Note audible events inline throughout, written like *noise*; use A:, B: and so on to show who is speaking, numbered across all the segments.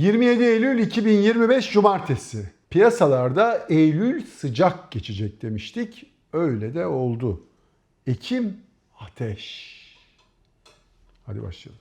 A: 27 Eylül 2025 Cumartesi. Piyasalarda Eylül sıcak geçecek demiştik. Öyle de oldu. Ekim ateş. Hadi başlayalım.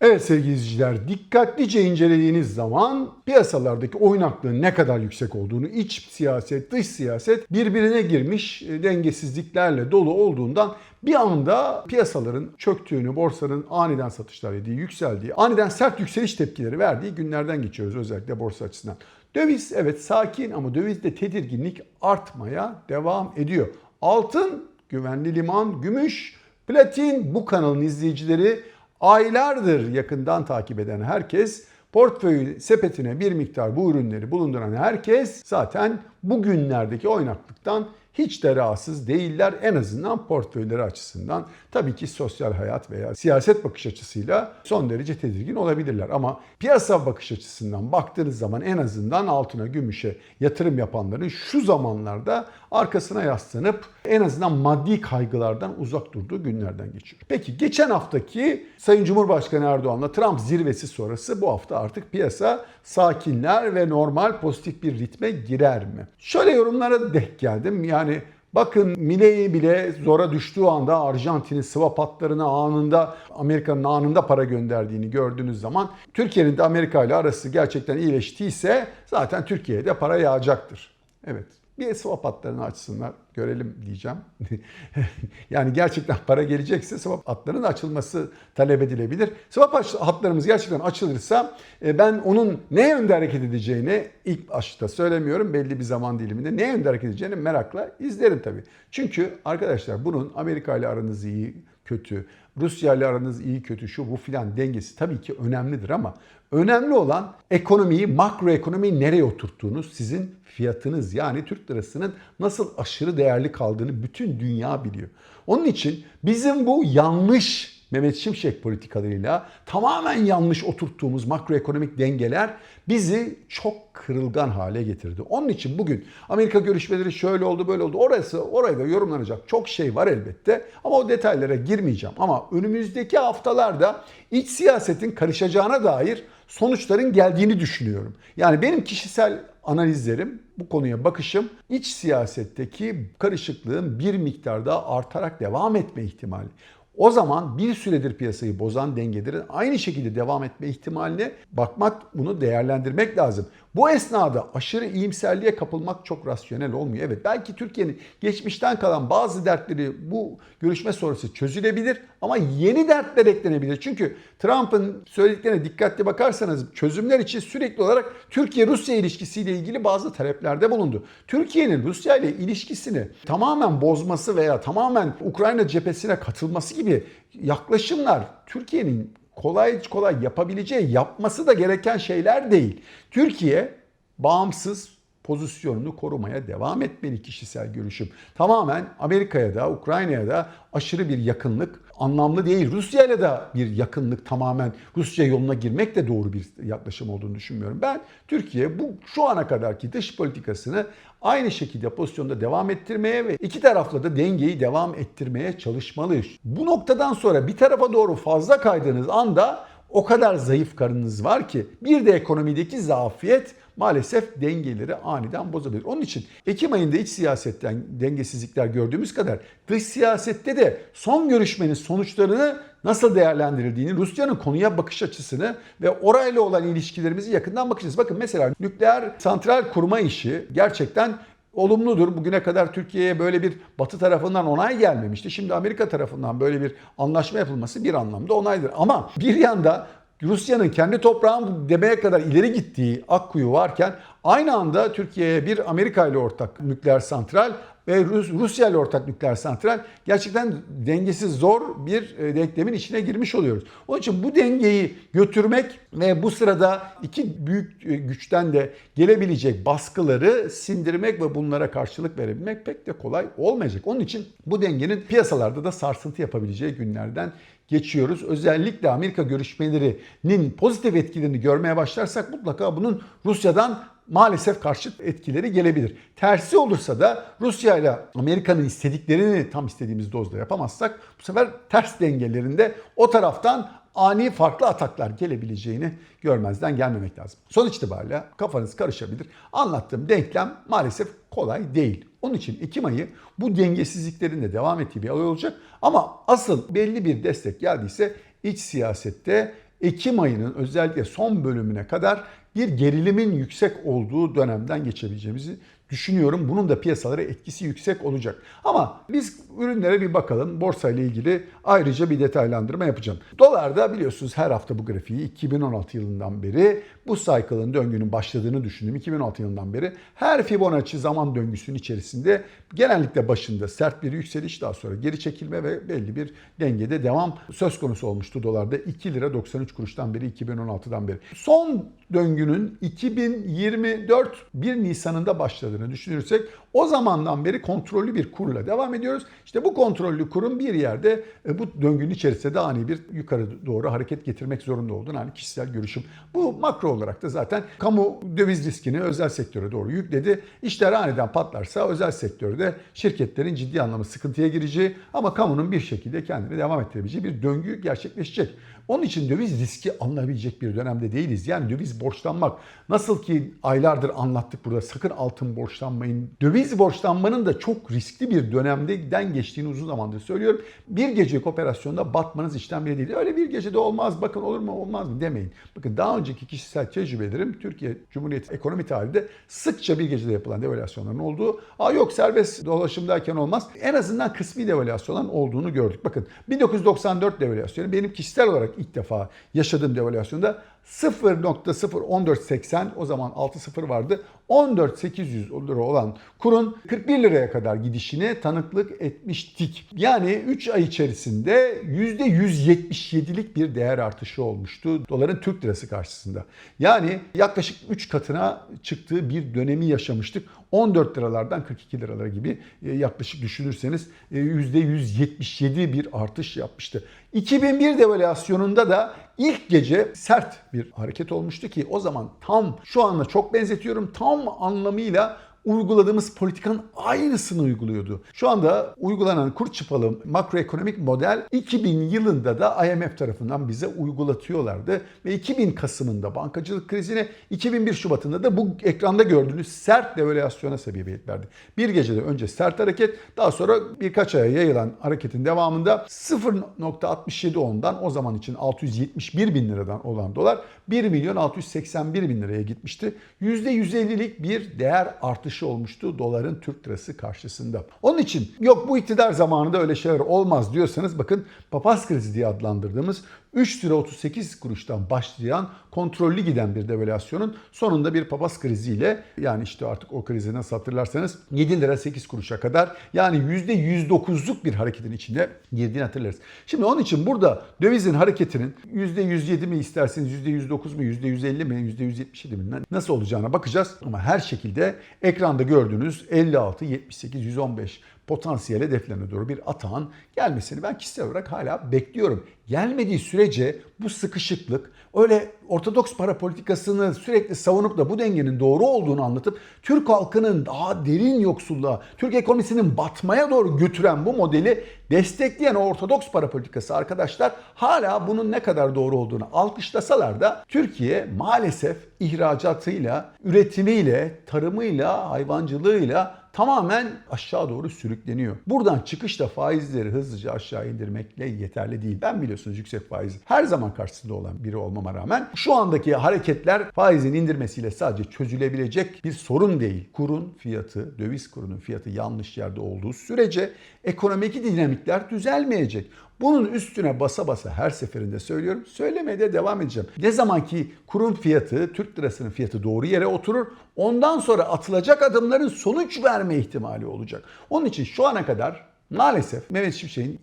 A: Evet sevgili izleyiciler, dikkatlice incelediğiniz zaman piyasalardaki oynaklığın ne kadar yüksek olduğunu, iç siyaset, dış siyaset birbirine girmiş e, dengesizliklerle dolu olduğundan bir anda piyasaların çöktüğünü, borsanın aniden satışlar yediği, yükseldiği, aniden sert yükseliş tepkileri verdiği günlerden geçiyoruz özellikle borsa açısından. Döviz evet sakin ama dövizde tedirginlik artmaya devam ediyor. Altın, güvenli liman, gümüş, platin bu kanalın izleyicileri aylardır yakından takip eden herkes, portföy sepetine bir miktar bu ürünleri bulunduran herkes zaten bugünlerdeki oynaklıktan hiç de rahatsız değiller en azından portföyleri açısından. Tabii ki sosyal hayat veya siyaset bakış açısıyla son derece tedirgin olabilirler. Ama piyasa bakış açısından baktığınız zaman en azından altına, gümüşe yatırım yapanların şu zamanlarda arkasına yaslanıp en azından maddi kaygılardan uzak durduğu günlerden geçiyor. Peki geçen haftaki Sayın Cumhurbaşkanı Erdoğan'la Trump zirvesi sonrası bu hafta artık piyasa sakinler ve normal pozitif bir ritme girer mi? Şöyle yorumlara denk geldim. Yani Bakın Milei bile zora düştüğü anda Arjantin'in swap hatlarına anında Amerika'nın anında para gönderdiğini gördüğünüz zaman Türkiye'nin de Amerika ile arası gerçekten iyileştiyse zaten Türkiye'ye de para yağacaktır. Evet. Bir swap hatlarını açsınlar görelim diyeceğim. *laughs* yani gerçekten para gelecekse swap hatlarının açılması talep edilebilir. Swap hatlarımız gerçekten açılırsa e, ben onun ne yönde hareket edeceğini ilk başta söylemiyorum. Belli bir zaman diliminde ne yönde hareket edeceğini merakla izlerim tabii. Çünkü arkadaşlar bunun Amerika ile aranız iyi, kötü, Rusya ile aranız iyi kötü şu bu filan dengesi tabii ki önemlidir ama önemli olan ekonomiyi, makro ekonomiyi nereye oturttuğunuz sizin fiyatınız yani Türk lirasının nasıl aşırı değerli kaldığını bütün dünya biliyor. Onun için bizim bu yanlış Mehmet Şimşek politikalarıyla tamamen yanlış oturttuğumuz makroekonomik dengeler bizi çok kırılgan hale getirdi. Onun için bugün Amerika görüşmeleri şöyle oldu böyle oldu. Orası oraya da yorumlanacak çok şey var elbette ama o detaylara girmeyeceğim. Ama önümüzdeki haftalarda iç siyasetin karışacağına dair sonuçların geldiğini düşünüyorum. Yani benim kişisel analizlerim, bu konuya bakışım iç siyasetteki karışıklığın bir miktarda artarak devam etme ihtimali. O zaman bir süredir piyasayı bozan dengelerin aynı şekilde devam etme ihtimaline bakmak, bunu değerlendirmek lazım. Bu esnada aşırı iyimserliğe kapılmak çok rasyonel olmuyor. Evet belki Türkiye'nin geçmişten kalan bazı dertleri bu görüşme sonrası çözülebilir ama yeni dertler eklenebilir. Çünkü Trump'ın söylediklerine dikkatli bakarsanız çözümler için sürekli olarak Türkiye-Rusya ilişkisiyle ilgili bazı taleplerde bulundu. Türkiye'nin Rusya ile ilişkisini tamamen bozması veya tamamen Ukrayna cephesine katılması gibi yaklaşımlar Türkiye'nin kolay kolay yapabileceği, yapması da gereken şeyler değil. Türkiye bağımsız pozisyonunu korumaya devam etmeli kişisel görüşüm. Tamamen Amerika'ya da Ukrayna'ya da aşırı bir yakınlık anlamlı değil. Rusya ile de bir yakınlık tamamen Rusya yoluna girmek de doğru bir yaklaşım olduğunu düşünmüyorum. Ben Türkiye bu şu ana kadarki dış politikasını aynı şekilde pozisyonda devam ettirmeye ve iki tarafla da dengeyi devam ettirmeye çalışmalı. Bu noktadan sonra bir tarafa doğru fazla kaydığınız anda o kadar zayıf karınız var ki bir de ekonomideki zafiyet maalesef dengeleri aniden bozabilir. Onun için Ekim ayında iç siyasetten dengesizlikler gördüğümüz kadar dış siyasette de son görüşmenin sonuçlarını nasıl değerlendirildiğini, Rusya'nın konuya bakış açısını ve orayla olan ilişkilerimizi yakından bakacağız. Bakın mesela nükleer santral kurma işi gerçekten olumludur. Bugüne kadar Türkiye'ye böyle bir Batı tarafından onay gelmemişti. Şimdi Amerika tarafından böyle bir anlaşma yapılması bir anlamda onaydır. Ama bir yanda Rusya'nın kendi toprağım demeye kadar ileri gittiği Akkuyu varken aynı anda Türkiye'ye bir Amerika ile ortak nükleer santral ve Rus, Rusya ile ortak nükleer santral gerçekten dengesiz zor bir e, denklemin içine girmiş oluyoruz. Onun için bu dengeyi götürmek ve bu sırada iki büyük e, güçten de gelebilecek baskıları sindirmek ve bunlara karşılık verebilmek pek de kolay olmayacak. Onun için bu dengenin piyasalarda da sarsıntı yapabileceği günlerden geçiyoruz. Özellikle Amerika görüşmelerinin pozitif etkilerini görmeye başlarsak mutlaka bunun Rusya'dan maalesef karşıt etkileri gelebilir. Tersi olursa da Rusya ile Amerika'nın istediklerini tam istediğimiz dozda yapamazsak bu sefer ters dengelerinde o taraftan ani farklı ataklar gelebileceğini görmezden gelmemek lazım. Sonuç itibariyle kafanız karışabilir. Anlattığım denklem maalesef kolay değil. Onun için Ekim ayı bu dengesizliklerin de devam ettiği bir ay olacak. Ama asıl belli bir destek geldiyse iç siyasette Ekim ayının özellikle son bölümüne kadar bir gerilimin yüksek olduğu dönemden geçebileceğimizi düşünüyorum. Bunun da piyasalara etkisi yüksek olacak. Ama biz ürünlere bir bakalım. Borsa ile ilgili ayrıca bir detaylandırma yapacağım. Dolarda biliyorsunuz her hafta bu grafiği 2016 yılından beri bu cycle'ın döngünün başladığını düşündüm. 2016 yılından beri her Fibonacci zaman döngüsünün içerisinde genellikle başında sert bir yükseliş daha sonra geri çekilme ve belli bir dengede devam söz konusu olmuştu dolarda 2 lira 93 kuruştan beri 2016'dan beri. Son döngünün 2024 1 Nisan'ında başladığını düşünürsek o zamandan beri kontrollü bir kurla devam ediyoruz. İşte bu kontrollü kurun bir yerde e, bu döngünün içerisinde de ani bir yukarı doğru hareket getirmek zorunda olduğunu hani kişisel görüşüm. Bu makro olarak da zaten kamu döviz riskini özel sektöre doğru yükledi. İşler aniden patlarsa özel sektörde şirketlerin ciddi anlamda sıkıntıya gireceği ama kamunun bir şekilde kendini devam ettirebileceği bir döngü gerçekleşecek. Onun için döviz riski alınabilecek bir dönemde değiliz. Yani döviz borçlanmak nasıl ki aylardır anlattık burada sakın altın borçlanmayın. Döviz borçlanmanın da çok riskli bir dönemden geçtiğini uzun zamandır söylüyorum. Bir gecelik operasyonda batmanız işten bile değil. Öyle bir gecede olmaz bakın olur mu olmaz mı demeyin. Bakın daha önceki kişisel tecrübelerim Türkiye Cumhuriyeti ekonomi tarihinde sıkça bir gecede yapılan devalüasyonların olduğu. Aa yok serbest dolaşımdayken olmaz. En azından kısmi devalüasyonların olduğunu gördük. Bakın 1994 devalüasyonu benim kişisel olarak ilk defa yaşadığım devalüasyonda 0.01480 o zaman 6.0 vardı. 14.800 lira olan kurun 41 liraya kadar gidişine tanıklık etmiştik. Yani 3 ay içerisinde %177'lik bir değer artışı olmuştu doların Türk lirası karşısında. Yani yaklaşık 3 katına çıktığı bir dönemi yaşamıştık. 14 liralardan 42 liralara gibi e, yaklaşık düşünürseniz e, %177 bir artış yapmıştı. 2001 devalüasyonunda da ilk gece sert bir hareket olmuştu ki o zaman tam şu anda çok benzetiyorum tam anlamıyla uyguladığımız politikanın aynısını uyguluyordu. Şu anda uygulanan kur çıpalı makroekonomik model 2000 yılında da IMF tarafından bize uygulatıyorlardı. Ve 2000 Kasım'ında bankacılık krizine 2001 Şubat'ında da bu ekranda gördüğünüz sert devalüasyona sebebiyet verdi. Bir gecede önce sert hareket daha sonra birkaç aya yayılan hareketin devamında 0.67 ondan o zaman için 671 bin liradan olan dolar 1 milyon 681 bin liraya gitmişti. %150'lik bir değer artışı olmuştu doların Türk lirası karşısında. Onun için yok bu iktidar zamanında öyle şeyler olmaz diyorsanız bakın papaz krizi diye adlandırdığımız 3 lira 38 kuruştan başlayan kontrollü giden bir devalüasyonun sonunda bir papaz kriziyle yani işte artık o krizi nasıl hatırlarsanız 7 lira 8 kuruşa kadar yani %109'luk bir hareketin içinde girdiğini hatırlarız. Şimdi onun için burada dövizin hareketinin %107 mi isterseniz %109 mu %150 mi %177 mi nasıl olacağına bakacağız. Ama her şekilde ekranda gördüğünüz 56, 78, 115 potansiyel hedeflerine doğru bir atağın gelmesini ben kişisel olarak hala bekliyorum. Gelmediği sürece bu sıkışıklık öyle ortodoks para politikasını sürekli savunup da bu dengenin doğru olduğunu anlatıp Türk halkının daha derin yoksulluğa, Türk ekonomisinin batmaya doğru götüren bu modeli destekleyen ortodoks para politikası arkadaşlar hala bunun ne kadar doğru olduğunu alkışlasalar da Türkiye maalesef ihracatıyla, üretimiyle, tarımıyla, hayvancılığıyla tamamen aşağı doğru sürükleniyor. Buradan çıkışta faizleri hızlıca aşağı indirmekle yeterli değil. Ben biliyorsunuz yüksek faiz her zaman karşısında olan biri olmama rağmen şu andaki hareketler faizin indirmesiyle sadece çözülebilecek bir sorun değil. Kurun fiyatı, döviz kurunun fiyatı yanlış yerde olduğu sürece ekonomik dinamikler düzelmeyecek. Bunun üstüne basa basa her seferinde söylüyorum. Söylemeye de devam edeceğim. Ne zaman ki kurum fiyatı, Türk lirasının fiyatı doğru yere oturur, ondan sonra atılacak adımların sonuç verme ihtimali olacak. Onun için şu ana kadar Maalesef Mehmet Şimşek'in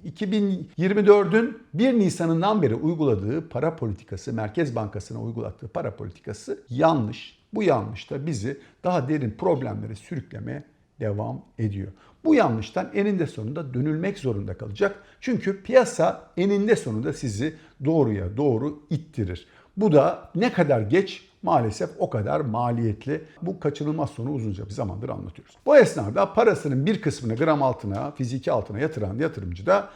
A: 2024'ün 1 Nisan'ından beri uyguladığı para politikası, Merkez Bankası'na uygulattığı para politikası yanlış. Bu yanlış da bizi daha derin problemlere sürüklemeye devam ediyor. Bu yanlıştan eninde sonunda dönülmek zorunda kalacak. Çünkü piyasa eninde sonunda sizi doğruya doğru ittirir. Bu da ne kadar geç maalesef o kadar maliyetli. Bu kaçınılmaz sonu uzunca bir zamandır anlatıyoruz. Bu esnada parasının bir kısmını gram altına, fiziki altına yatıran yatırımcı da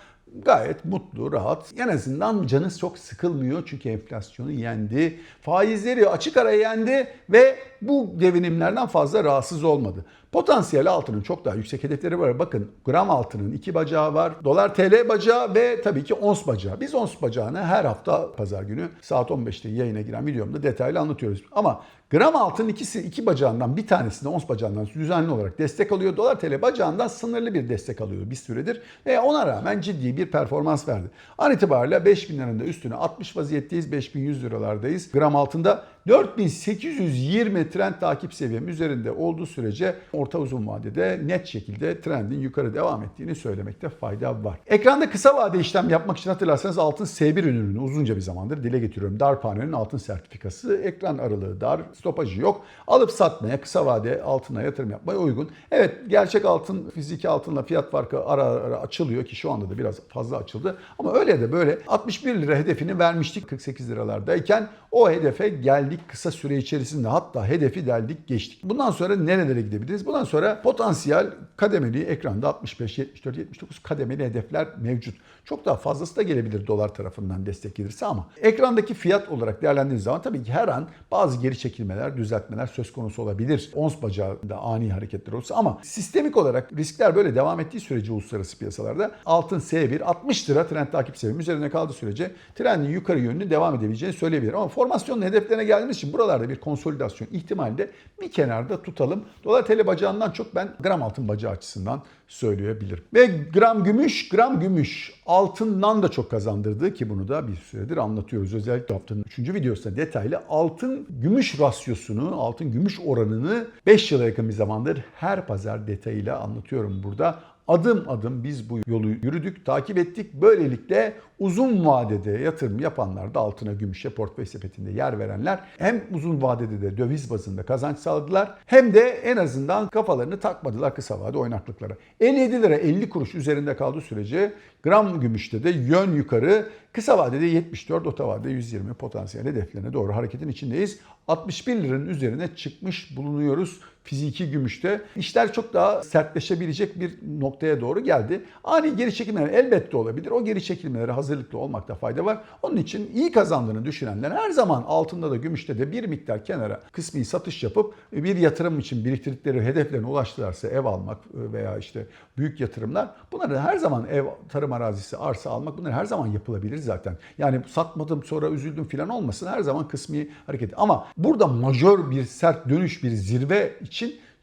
A: gayet mutlu, rahat. En azından canı çok sıkılmıyor çünkü enflasyonu yendi. Faizleri açık ara yendi ve bu devinimlerden fazla rahatsız olmadı. Potansiyel altının çok daha yüksek hedefleri var. Bakın gram altının iki bacağı var. Dolar TL bacağı ve tabii ki ons bacağı. Biz ons bacağını her hafta pazar günü saat 15'te yayına giren videomda detaylı anlatıyoruz. Ama gram altın ikisi iki bacağından bir tanesinde ons bacağından düzenli olarak destek alıyor. Dolar TL bacağından sınırlı bir destek alıyor bir süredir. Ve ona rağmen ciddi bir performans verdi. An itibariyle 5000 liranın da üstüne 60 vaziyetteyiz. 5100 liralardayız. Gram altında 4820 trend takip seviyem üzerinde olduğu sürece orta uzun vadede net şekilde trendin yukarı devam ettiğini söylemekte fayda var. Ekranda kısa vade işlem yapmak için hatırlarsanız altın S1 ürününü uzunca bir zamandır dile getiriyorum. Darphane'nin altın sertifikası, ekran aralığı dar, stopajı yok. Alıp satmaya, kısa vade altına yatırım yapmaya uygun. Evet gerçek altın, fiziki altınla fiyat farkı ara ara açılıyor ki şu anda da biraz fazla açıldı. Ama öyle de böyle 61 lira hedefini vermiştik 48 liralardayken o hedefe geldik kısa süre içerisinde hatta hedefi deldik geçtik. Bundan sonra nerelere gidebiliriz? Bundan sonra potansiyel kademeli ekranda 65, 74, 79 kademeli hedefler mevcut. Çok daha fazlası da gelebilir dolar tarafından destek gelirse ama ekrandaki fiyat olarak değerlendirdiğiniz zaman tabii ki her an bazı geri çekilmeler, düzeltmeler söz konusu olabilir. Ons bacağında ani hareketler olsa ama sistemik olarak riskler böyle devam ettiği sürece uluslararası piyasalarda altın S1 60 lira trend takip seviyem üzerine kaldığı sürece trendin yukarı yönlü devam edebileceğini söyleyebilirim. Ama formasyonun hedeflerine geldiğimiz için buralarda bir konsolidasyon ihtimali de bir kenarda tutalım. Dolar TL bacağından çok ben gram altın bacağı açısından söyleyebilirim. Ve gram gümüş, gram gümüş altından da çok kazandırdı ki bunu da bir süredir anlatıyoruz. Özellikle haftanın 3. videosunda detaylı altın gümüş rasyosunu, altın gümüş oranını 5 yıla yakın bir zamandır her pazar detayıyla anlatıyorum burada. Adım adım biz bu yolu yürüdük, takip ettik. Böylelikle uzun vadede yatırım yapanlar da altına, gümüşe, portföy sepetinde yer verenler hem uzun vadede de döviz bazında kazanç sağladılar hem de en azından kafalarını takmadılar kısa vade oynaklıklara. 57 lira 50 kuruş üzerinde kaldığı sürece gram gümüşte de yön yukarı kısa vadede 74, orta vadede 120 potansiyel hedeflerine doğru hareketin içindeyiz. 61 liranın üzerine çıkmış bulunuyoruz fiziki gümüşte. İşler çok daha sertleşebilecek bir noktaya doğru geldi. Ani geri çekilmeler elbette olabilir. O geri çekilmelere hazırlıklı olmakta fayda var. Onun için iyi kazandığını düşünenler her zaman altında da gümüşte de bir miktar kenara kısmi satış yapıp bir yatırım için biriktirdikleri hedeflerine ulaştılarsa ev almak veya işte büyük yatırımlar bunları her zaman ev, tarım arazisi, arsa almak bunlar her zaman yapılabilir zaten. Yani satmadım sonra üzüldüm falan olmasın her zaman kısmi hareket. Ama burada majör bir sert dönüş bir zirve için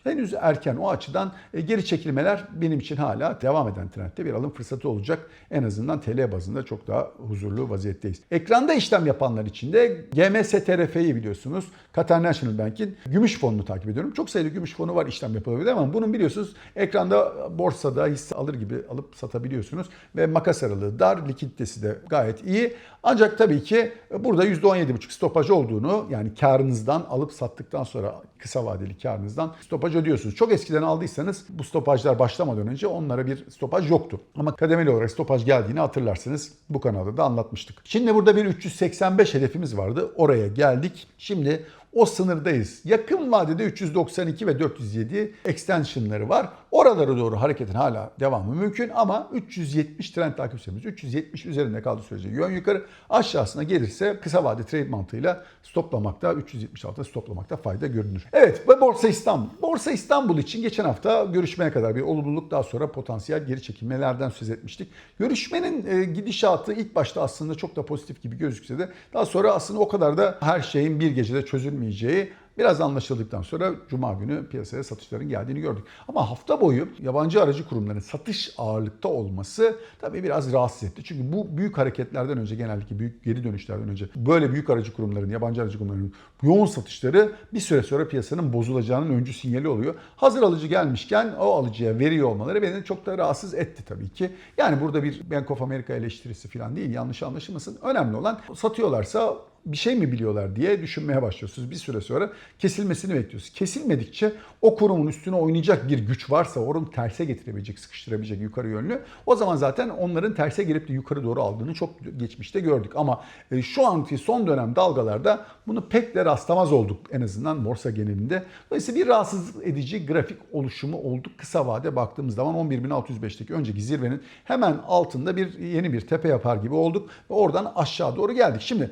A: henüz erken o açıdan e, geri çekilmeler benim için hala devam eden trendte bir alım fırsatı olacak. En azından TL bazında çok daha huzurlu vaziyetteyiz. Ekranda işlem yapanlar için de GMS TRF'yi biliyorsunuz. Qatar National Bank'in gümüş fonunu takip ediyorum. Çok sayıda gümüş fonu var işlem yapılabilir ama bunun biliyorsunuz ekranda borsada hisse alır gibi alıp satabiliyorsunuz. Ve makas aralığı dar, likiditesi de gayet iyi. Ancak tabii ki burada %17,5 stopaj olduğunu yani karınızdan alıp sattıktan sonra kısa vadeli karınızdan stopaj ödüyorsunuz. Çok eskiden aldıysanız bu stopajlar başlamadan önce onlara bir stopaj yoktu. Ama kademeli olarak stopaj geldiğini hatırlarsınız. Bu kanalda da anlatmıştık. Şimdi burada bir 385 hedefimiz vardı. Oraya geldik. Şimdi o sınırdayız. Yakın vadede 392 ve 407 extensionları var. Oralara doğru hareketin hala devamı mümkün ama 370 trend takip süremiz 370 üzerinde kaldığı sürece yön yukarı aşağısına gelirse kısa vade trade mantığıyla stoplamakta 376'da stoplamakta fayda görünür. Evet ve Borsa İstanbul. Borsa İstanbul için geçen hafta görüşmeye kadar bir olumluluk daha sonra potansiyel geri çekilmelerden söz etmiştik. Görüşmenin e, gidişatı ilk başta aslında çok da pozitif gibi gözükse de daha sonra aslında o kadar da her şeyin bir gecede çözülmeyeceği Biraz anlaşıldıktan sonra Cuma günü piyasaya satışların geldiğini gördük. Ama hafta boyu yabancı aracı kurumların satış ağırlıkta olması tabii biraz rahatsız etti. Çünkü bu büyük hareketlerden önce genellikle büyük geri dönüşlerden önce böyle büyük aracı kurumların, yabancı aracı kurumların yoğun satışları bir süre sonra piyasanın bozulacağının öncü sinyali oluyor. Hazır alıcı gelmişken o alıcıya veriyor olmaları beni çok da rahatsız etti tabii ki. Yani burada bir Bank of America eleştirisi falan değil yanlış anlaşılmasın. Önemli olan satıyorlarsa bir şey mi biliyorlar diye düşünmeye başlıyorsunuz. Bir süre sonra kesilmesini bekliyorsunuz. Kesilmedikçe o kurumun üstüne oynayacak bir güç varsa, onu terse getirebilecek, sıkıştırabilecek yukarı yönlü. O zaman zaten onların terse gelip de yukarı doğru aldığını çok geçmişte gördük. Ama e, şu anki son dönem dalgalarda bunu pek de rastlamaz olduk en azından borsa genelinde. Dolayısıyla bir rahatsız edici grafik oluşumu oldu. Kısa vade baktığımız zaman 11.605'teki önceki zirvenin hemen altında bir yeni bir tepe yapar gibi olduk ve oradan aşağı doğru geldik. Şimdi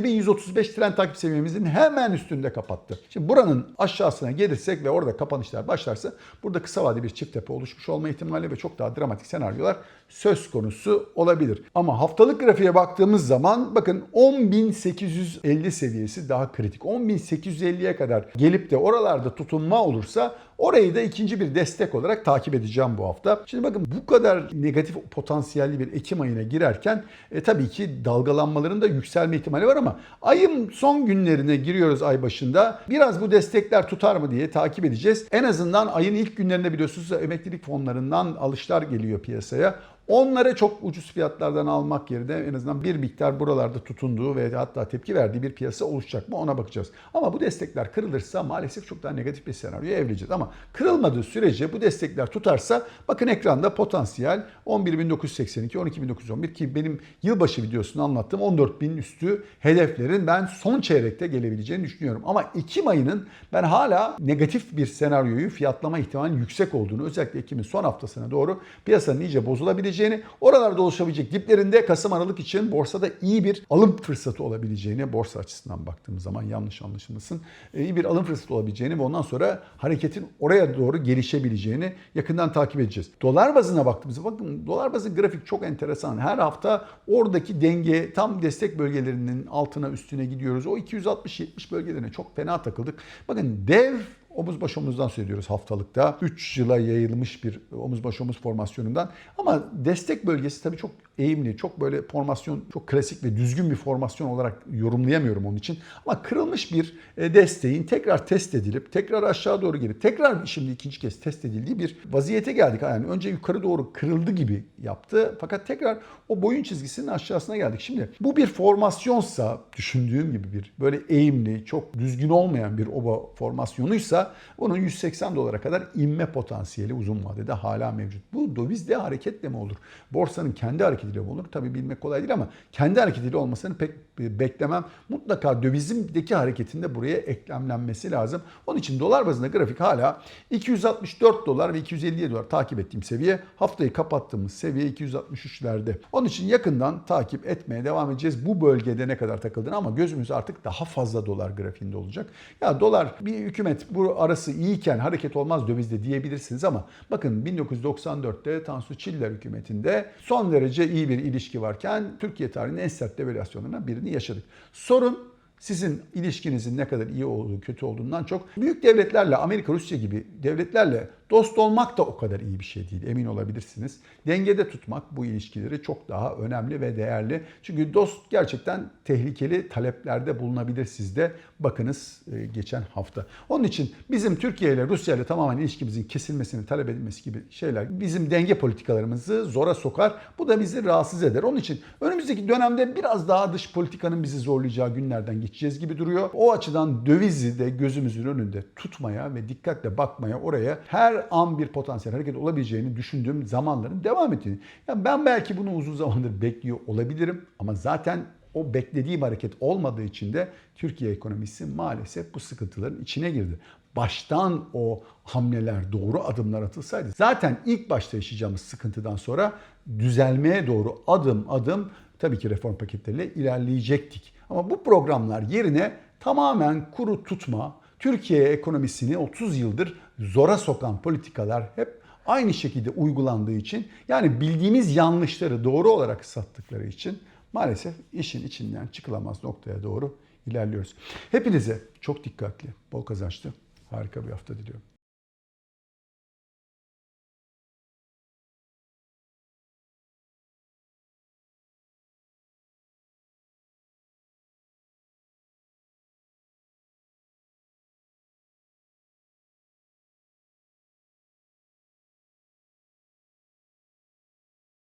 A: 11.135 trend takip seviyemizin hemen üstünde kapattı. Şimdi buranın aşağısına gelirsek ve orada kapanışlar başlarsa burada kısa vade bir çift tepe oluşmuş olma ihtimali ve çok daha dramatik senaryolar söz konusu olabilir. Ama haftalık grafiğe baktığımız zaman bakın 10.850 seviyesi daha kritik. 10.850'ye kadar gelip de oralarda tutunma olursa orayı da ikinci bir destek olarak takip edeceğim bu hafta. Şimdi bakın bu kadar negatif potansiyelli bir Ekim ayına girerken e, tabii ki dalgalanmaların da yükselme ihtimali var ama ayın son günlerine giriyoruz ay başında. Biraz bu destekler tutar mı diye takip edeceğiz. En azından ayın ilk günlerinde biliyorsunuz emeklilik fonlarından alışlar geliyor piyasaya. Onları çok ucuz fiyatlardan almak yerine en azından bir miktar buralarda tutunduğu ve hatta tepki verdiği bir piyasa oluşacak mı ona bakacağız. Ama bu destekler kırılırsa maalesef çok daha negatif bir senaryoya evrileceğiz. Ama kırılmadığı sürece bu destekler tutarsa bakın ekranda potansiyel 11.982, 12.911 ki benim yılbaşı videosunu anlattığım 14.000 üstü hedeflerin ben son çeyrekte gelebileceğini düşünüyorum. Ama Ekim ayının ben hala negatif bir senaryoyu fiyatlama ihtimalinin yüksek olduğunu özellikle Ekim'in son haftasına doğru piyasanın iyice bozulabileceğini oralarda oluşabilecek diplerinde Kasım Aralık için borsada iyi bir alım fırsatı olabileceğini borsa açısından baktığımız zaman yanlış anlaşılmasın iyi bir alım fırsatı olabileceğini ve ondan sonra hareketin oraya doğru gelişebileceğini yakından takip edeceğiz. Dolar bazına baktığımızda bakın dolar bazı grafik çok enteresan. Her hafta oradaki denge tam destek bölgelerinin altına üstüne gidiyoruz. O 260-70 bölgelerine çok fena takıldık. Bakın dev omuz baş omuzdan söylüyoruz haftalıkta. 3 yıla yayılmış bir omuz baş omuz formasyonundan. Ama destek bölgesi tabii çok eğimli, çok böyle formasyon, çok klasik ve düzgün bir formasyon olarak yorumlayamıyorum onun için. Ama kırılmış bir e, desteğin tekrar test edilip, tekrar aşağı doğru gelip, tekrar şimdi ikinci kez test edildiği bir vaziyete geldik. Yani önce yukarı doğru kırıldı gibi yaptı. Fakat tekrar o boyun çizgisinin aşağısına geldik. Şimdi bu bir formasyonsa, düşündüğüm gibi bir böyle eğimli, çok düzgün olmayan bir oba formasyonuysa bunun 180 dolara kadar inme potansiyeli uzun vadede hala mevcut. Bu dövizde hareketle mi olur? Borsanın kendi hareketiyle mi olur? Tabii bilmek kolay değil ama kendi hareketiyle olmasını pek beklemem. Mutlaka dövizimdeki hareketinde buraya eklemlenmesi lazım. Onun için dolar bazında grafik hala 264 dolar ve 257 dolar takip ettiğim seviye. Haftayı kapattığımız seviye 263'lerde. Onun için yakından takip etmeye devam edeceğiz. Bu bölgede ne kadar takıldığını ama gözümüz artık daha fazla dolar grafiğinde olacak. Ya dolar bir hükümet bu arası iyiyken hareket olmaz dövizde diyebilirsiniz ama bakın 1994'te Tansu Çiller hükümetinde son derece iyi bir ilişki varken Türkiye tarihinin en sert devalüasyonlarından birini yaşadık. Sorun sizin ilişkinizin ne kadar iyi olduğu, kötü olduğundan çok büyük devletlerle, Amerika, Rusya gibi devletlerle dost olmak da o kadar iyi bir şey değil. Emin olabilirsiniz. Dengede tutmak bu ilişkileri çok daha önemli ve değerli. Çünkü dost gerçekten tehlikeli taleplerde bulunabilir sizde. Bakınız e, geçen hafta. Onun için bizim Türkiye ile Rusya ile tamamen ilişkimizin kesilmesini talep edilmesi gibi şeyler bizim denge politikalarımızı zora sokar. Bu da bizi rahatsız eder. Onun için önümüzdeki dönemde biraz daha dış politikanın bizi zorlayacağı günlerden geçeceğiz gibi duruyor. O açıdan dövizi de gözümüzün önünde tutmaya ve dikkatle bakmaya oraya her an bir potansiyel hareket olabileceğini düşündüğüm zamanların devam ettiğini. Yani ben belki bunu uzun zamandır bekliyor olabilirim ama zaten o beklediğim hareket olmadığı için de Türkiye ekonomisi maalesef bu sıkıntıların içine girdi. Baştan o hamleler doğru adımlar atılsaydı zaten ilk başta yaşayacağımız sıkıntıdan sonra düzelmeye doğru adım adım tabii ki reform paketleriyle ilerleyecektik. Ama bu programlar yerine tamamen kuru tutma, Türkiye ekonomisini 30 yıldır zora sokan politikalar hep aynı şekilde uygulandığı için yani bildiğimiz yanlışları doğru olarak sattıkları için maalesef işin içinden çıkılamaz noktaya doğru ilerliyoruz. Hepinize çok dikkatli, bol kazançlı, harika bir hafta diliyorum.